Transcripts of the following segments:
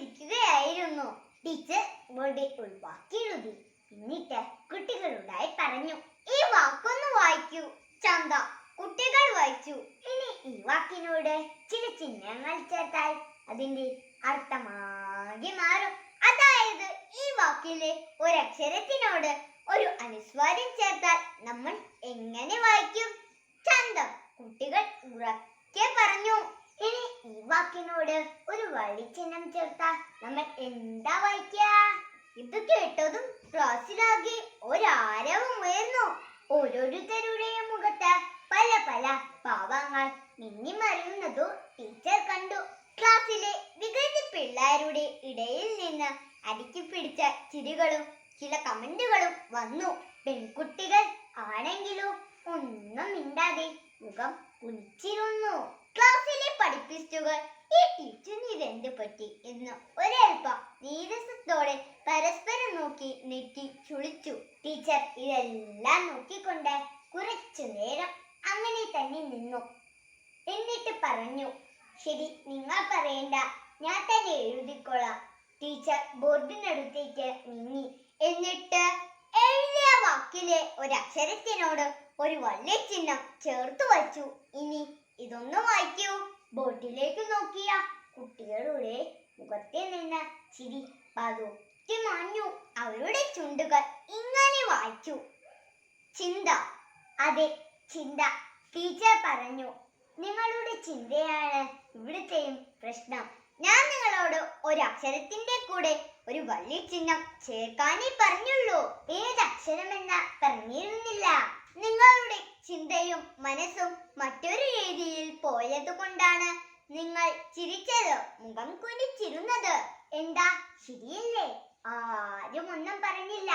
എടുത്തുകൊണ്ടിരിക്കുകയായിരുന്നു teacher ബോർഡിൽ ഒരു വാക്ക് എഴുതി. എന്നിട്ട് കുട്ടികളുടായി പറഞ്ഞു ഈ വാക്കൊന്ന് വായിക്കൂ. ചന്ത കുട്ടികൾ വായിച്ചു. ഇനി ഈ വാക്കിനോട് ചില ചിഹ്നങ്ങൾ ചേർത്താൽ അതിന്റെ അർത്ഥമാകെ മാറും. അതായത് ഈ വാക്കിലെ ഒരക്ഷരത്തിനോട് ഒരു അനുസ്വാരം ചേർത്താൽ നമ്മൾ എങ്ങനെ വായിക്കും? ചന്തം കുട്ടികൾ ഉറക്കെ പറഞ്ഞു. ഈ വാക്കിനോട് ഒരു ചിഹ്നം ചേർത്താൽ നമ്മൾ എന്താ വായിക്കുക? ഇത് കേട്ടതും ക്ലാസ്സിലാകെ ഒരാരവും ഉയർന്നു. ഓരോരുത്തരുടെയും മുഖത്ത് പല പല ഭാവങ്ങൾ മിന്നിമറിയുന്നതു ടീച്ചർ കണ്ടു. ക്ലാസ്സിലെ വികൃതി പിള്ളേരുടെ ഇടയിൽ നിന്ന് അടുക്കി പിടിച്ച ചിരികളും ചില കമന്റുകളും വന്നു. പെൺകുട്ടികൾ ആണെങ്കിലും ഒന്നും മിണ്ടാതെ മുഖം കുനിച്ചിരുന്നു. ക്ലാസ്സിലെ പഠിപ്പിസ്റ്റുകൾ ഈ ടീച്ചറിന് ഇതെന്ത് പറ്റി എന്ന് ഒരൽപ്പം നീരസത്തോടെ പരസ്പരം നോക്കി നെറ്റി ചുളിച്ചു. ടീച്ചർ ഇതെല്ലാം നോക്കിക്കൊണ്ട് കുറച്ചു നേരം അങ്ങനെ തന്നെ നിന്നു. എന്നിട്ട് പറഞ്ഞു ശരി നിങ്ങൾ പറയണ്ട. ഞാൻ തന്നെ എഴുതിക്കൊള്ളാം ടീച്ചർ ബോർഡിനടുത്തേക്ക് നീങ്ങി. എന്നിട്ട് എഴുതിയ വാക്കിലെ ഒരക്ഷരത്തിനോട് ഒരു വള്ളി ചിഹ്നം ചേർത്ത് വച്ചു. ഇനി ഇതൊന്ന് വായിക്കൂ. ബോട്ടിലേക്ക് നോക്കിയ കുട്ടികളുടെ മുഖത്തിൽ നിന്ന് ചിരി പതുക്കെ മാഞ്ഞു. അവരുടെ ചുണ്ടുകൾ ഇങ്ങനെ വായിച്ചു. ചിന്ത. അതെ ചിന്ത. ടീച്ചർ പറഞ്ഞു നിങ്ങളുടെ ചിന്തയാണ് ഇവിടുത്തെയും പ്രശ്നം. ഞാൻ നിങ്ങളോട് ഒരു അക്ഷരത്തിന്റെ കൂടെ ഒരു വലിയ ചിഹ്നം ചേർക്കാനേ പറഞ്ഞുള്ളൂ. ഏത് അക്ഷരമെന്ന പറഞ്ഞിരുന്നില്ല. നിങ്ങളുടെ ചിന്തയും മനസ്സും മറ്റൊരു രീതിയിൽ പോയത് കൊണ്ടാണ് നിങ്ങൾ ചിരിച്ചത് മുഖം കുനിച്ചിരുന്നത്. എന്താ? ശരിയല്ലേ? ആരും ഒന്നും പറഞ്ഞില്ല.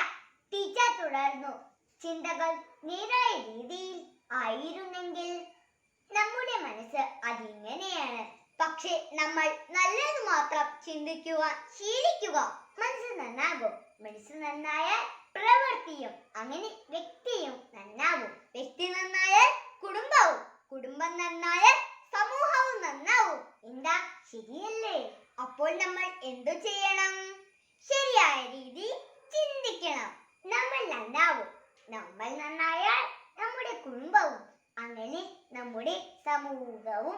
ടീച്ചർ തുടർന്നു. ചിന്തകൾ നേരായ രീതിയിൽ ആയിരുന്നെങ്കിൽ നമ്മുടെ മനസ്സ് അതിങ്ങനെയാണ്. പക്ഷെ നമ്മൾ നല്ലത് മാത്രം ചിന്തിക്കുക ശീലിക്കുക. മനസ്സ് നന്നാകും. മനസ്സ് നന്നായാൽ പ്രവൃത്തിയും അങ്ങനെ വ്യക്തിയും നന്നാവും വ്യക്തി നന്നായാൽ കുടുംബവും കുടുംബം നന്നായാൽ സമൂഹവും നന്നാവും. എന്താ? ശരിയല്ലേ? അപ്പോൾ നമ്മൾ എന്തു ചെയ്യണം? ശരിയായ രീതി ചിന്തിക്കണം. നമ്മൾ നന്നാവും. നമ്മൾ നന്നായാൽ നമ്മുടെ കുടുംബവും അങ്ങനെ നമ്മുടെ സമൂഹവും